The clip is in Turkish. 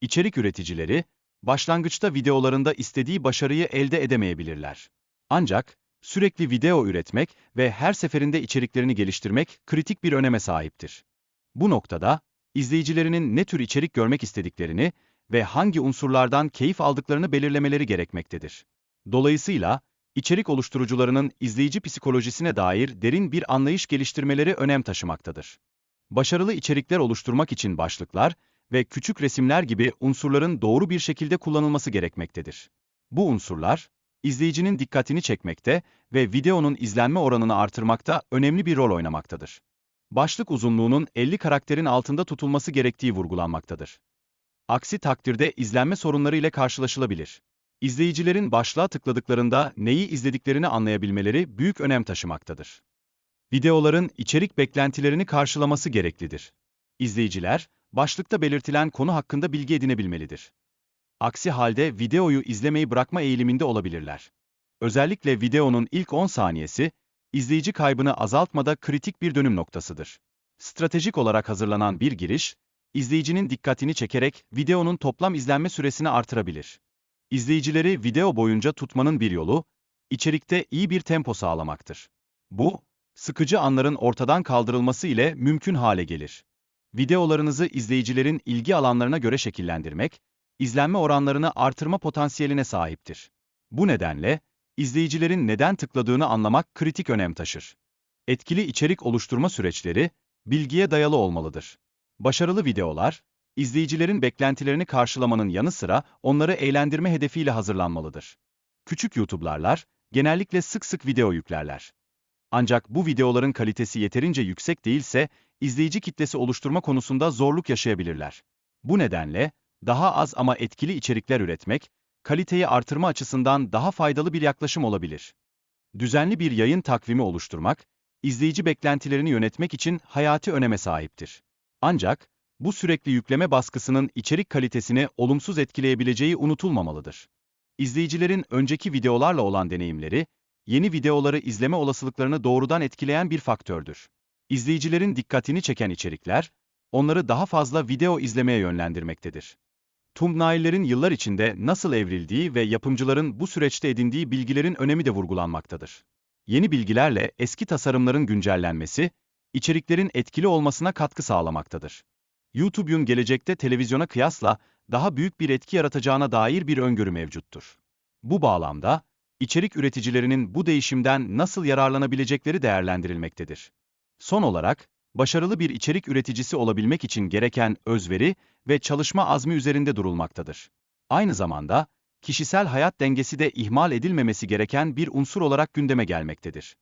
İçerik üreticileri, başlangıçta videolarında istediği başarıyı elde edemeyebilirler. Ancak, sürekli video üretmek ve her seferinde içeriklerini geliştirmek kritik bir öneme sahiptir. Bu noktada, izleyicilerinin ne tür içerik görmek istediklerini ve hangi unsurlardan keyif aldıklarını belirlemeleri gerekmektedir. Dolayısıyla, içerik oluşturucularının izleyici psikolojisine dair derin bir anlayış geliştirmeleri önem taşımaktadır. Başarılı içerikler oluşturmak için başlıklar ve küçük resimler gibi unsurların doğru bir şekilde kullanılması gerekmektedir. Bu unsurlar, izleyicinin dikkatini çekmekte ve videonun izlenme oranını artırmakta önemli bir rol oynamaktadır. Başlık uzunluğunun 50 karakterin altında tutulması gerektiği vurgulanmaktadır. Aksi takdirde izlenme sorunları ile karşılaşılabilir. İzleyicilerin başlığa tıkladıklarında neyi izlediklerini anlayabilmeleri büyük önem taşımaktadır. Videoların içerik beklentilerini karşılaması gereklidir. İzleyiciler, başlıkta belirtilen konu hakkında bilgi edinebilmelidir. Aksi halde videoyu izlemeyi bırakma eğiliminde olabilirler. Özellikle videonun ilk 10 saniyesi, izleyici kaybını azaltmada kritik bir dönüm noktasıdır. Stratejik olarak hazırlanan bir giriş, izleyicinin dikkatini çekerek videonun toplam izlenme süresini artırabilir. İzleyicileri video boyunca tutmanın bir yolu, içerikte iyi bir tempo sağlamaktır. Bu, sıkıcı anların ortadan kaldırılması ile mümkün hale gelir. Videolarınızı izleyicilerin ilgi alanlarına göre şekillendirmek, izlenme oranlarını artırma potansiyeline sahiptir. Bu nedenle, izleyicilerin neden tıkladığını anlamak kritik önem taşır. Etkili içerik oluşturma süreçleri, bilgiye dayalı olmalıdır. Başarılı videolar, izleyicilerin beklentilerini karşılamanın yanı sıra onları eğlendirme hedefiyle hazırlanmalıdır. Küçük YouTuber'lar genellikle sık sık video yüklerler. Ancak bu videoların kalitesi yeterince yüksek değilse, izleyici kitlesi oluşturma konusunda zorluk yaşayabilirler. Bu nedenle, daha az ama etkili içerikler üretmek, kaliteyi artırma açısından daha faydalı bir yaklaşım olabilir. Düzenli bir yayın takvimi oluşturmak, izleyici beklentilerini yönetmek için hayati öneme sahiptir. Ancak, bu sürekli yükleme baskısının içerik kalitesini olumsuz etkileyebileceği unutulmamalıdır. İzleyicilerin önceki videolarla olan deneyimleri, yeni videoları izleme olasılıklarını doğrudan etkileyen bir faktördür. İzleyicilerin dikkatini çeken içerikler, onları daha fazla video izlemeye yönlendirmektedir. Thumbnail'lerin yıllar içinde nasıl evrildiği ve yapımcıların bu süreçte edindiği bilgilerin önemi de vurgulanmaktadır. Yeni bilgilerle eski tasarımların güncellenmesi, içeriklerin etkili olmasına katkı sağlamaktadır. YouTube'un gelecekte televizyona kıyasla daha büyük bir etki yaratacağına dair bir öngörü mevcuttur. Bu bağlamda, içerik üreticilerinin bu değişimden nasıl yararlanabilecekleri değerlendirilmektedir. Son olarak, başarılı bir içerik üreticisi olabilmek için gereken özveri ve çalışma azmi üzerinde durulmaktadır. Aynı zamanda, kişisel hayat dengesi de ihmal edilmemesi gereken bir unsur olarak gündeme gelmektedir.